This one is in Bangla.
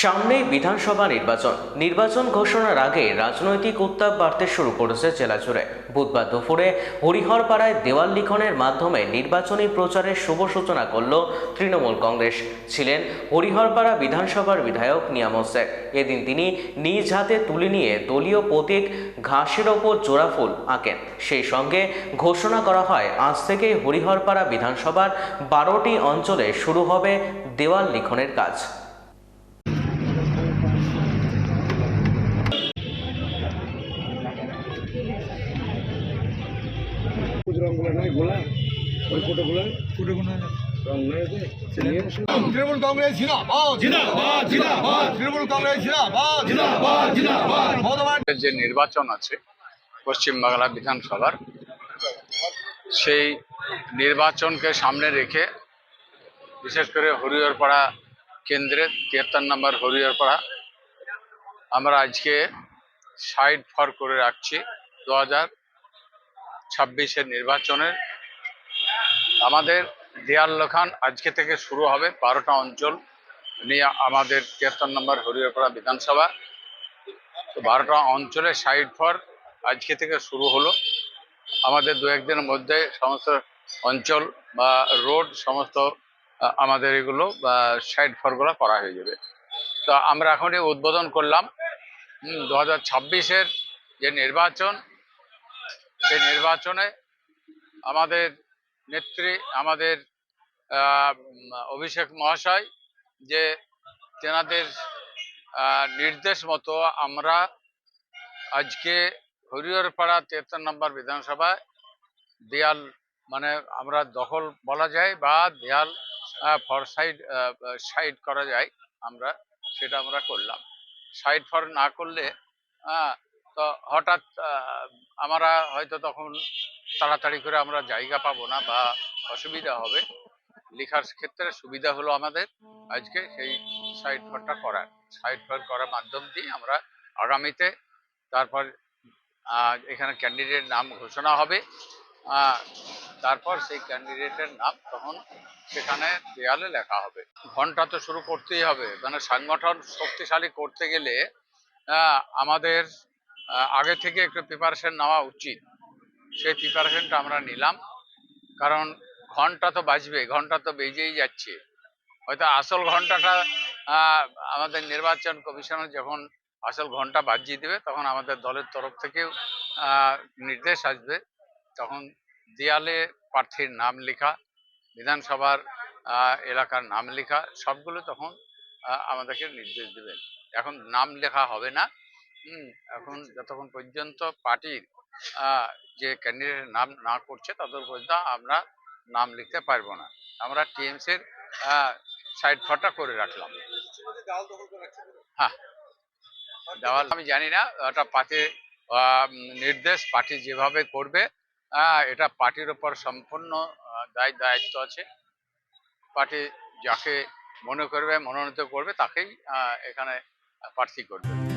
সামনেই বিধানসভা নির্বাচন। নির্বাচন ঘোষণার আগে রাজনৈতিক উত্তাপ বাড়তে শুরু করেছে জেলা জুড়ে। বুধবার দুপুরে হরিহরপাড়ায় দেওয়াল লিখনের মাধ্যমে নির্বাচনী প্রচারের শুভ সূচনা করল তৃণমূল কংগ্রেস। ছিলেন হরিহরপাড়া বিধানসভার বিধায়ক নিয়ামত শেখ। এদিন তিনি নিজ হাতে তুলে নিয়ে দলীয় প্রতীক ঘাসের ওপর জোড়া ফুল আঁকেন। সেই সঙ্গে ঘোষণা করা হয়, আজ থেকে হরিহরপাড়া বিধানসভার বারোটি অঞ্চলে শুরু হবে দেওয়াল লিখনের কাজ। তৃণমূল কংগ্রেস যে নির্বাচন আছে পশ্চিমবাংলা বিধানসভার সেই নির্বাচনকে সামনে রেখে বিশেষ করে হরিহরপাড়া কেন্দ্রে তিয়াত্তর নম্বর হরিহরপাড়া আমরা আজকে সাইড ফর করে রাখছি। দু হাজার ছাব্বিশের নির্বাচনের আমাদের দেয়াল লেখান আজকে থেকে শুরু হবে বারোটা অঞ্চল নিয়ে আমাদের তিয়াত্তর নম্বর হরিহরপাড়া বিধানসভা। তো বারোটা অঞ্চলে সাইড ফর আজকে থেকে শুরু হলো। আমাদের দু একদিনের মধ্যে সমস্ত অঞ্চল বা রোড সমস্ত আমাদের এগুলো সাইড ফরগুলো করা হয়ে যাবে। তো আমরা এখনই উদ্বোধন করলাম। দু হাজার যে নির্বাচন সেই নির্বাচনে আমাদের নেত্রী, আমাদের অভিষেক মহাশয় যে তেনাদের নির্দেশ মতো আমরা আজকে হরিহরপাড়া তিয়াত্তর নম্বর বিধানসভায় দেয়াল মানে আমরা দখল বলা যায় বা দেয়াল ফর সাইড সাইড করা যায় আমরা, সেটা আমরা করলাম। সাইড ফর না করলে তো হঠাৎ আমরা হয়তো তখন তাড়াতাড়ি করে আমরা জায়গা পাবো না বা অসুবিধা হবে। লেখার ক্ষেত্রে সুবিধা হলো আমাদের আজকে সেই সাইড ফরটা করার। সাইড ফর করার মাধ্যম দিয়ে আমরা আগামীতে তারপর এখানে ক্যান্ডিডেট নাম ঘোষণা হবে। তারপর সেই ক্যান্ডিডেটের নাম তখন সেখানে দেয়ালে লেখা হবে। ঘণ্টা তো শুরু করতেই হবে। মানে সংগঠন শক্তিশালী করতে গেলে আমাদের আগে থেকে একটু প্রিপারেশন নেওয়া উচিত। সেই প্রিপারেশনটা আমরা নিলাম। কারণ ঘণ্টা তো বাজবে, ঘণ্টা তো বেজেই যাচ্ছে। হয়তো আসল ঘন্টাটা আমাদের নির্বাচন কমিশনার যখন আসল ঘণ্টা বাজিয়ে দেবে, তখন আমাদের দলের তরফ থেকেও নির্দেশ আসবে। তখন দেয়ালে প্রার্থীর নাম লেখা, বিধানসভার এলাকার নাম লেখা, সবগুলো তখন আমাদেরকে নির্দেশ দেবেন। এখন নাম লেখা হবে না। এখন যতক্ষণ পর্যন্ত পার্টির যে ক্যান্ডিডেট নাম না করছে ততক্ষণ পর্যন্ত আমরা নাম লিখতে পারব না। আমরা টিএমসির সাইড ফটা করে রাখলাম। হ্যাঁ। দেওয়াল আমি জানি না ওটা পার্টির নির্দেশ পার্টি যেভাবে করবে এটা পার্টির ওপর সম্পূর্ণ দায় দায়িত্ব আছে। পার্টি যাকে মনে করবে মনোনীত করবে তাকেই এখানে প্রার্থী করবে।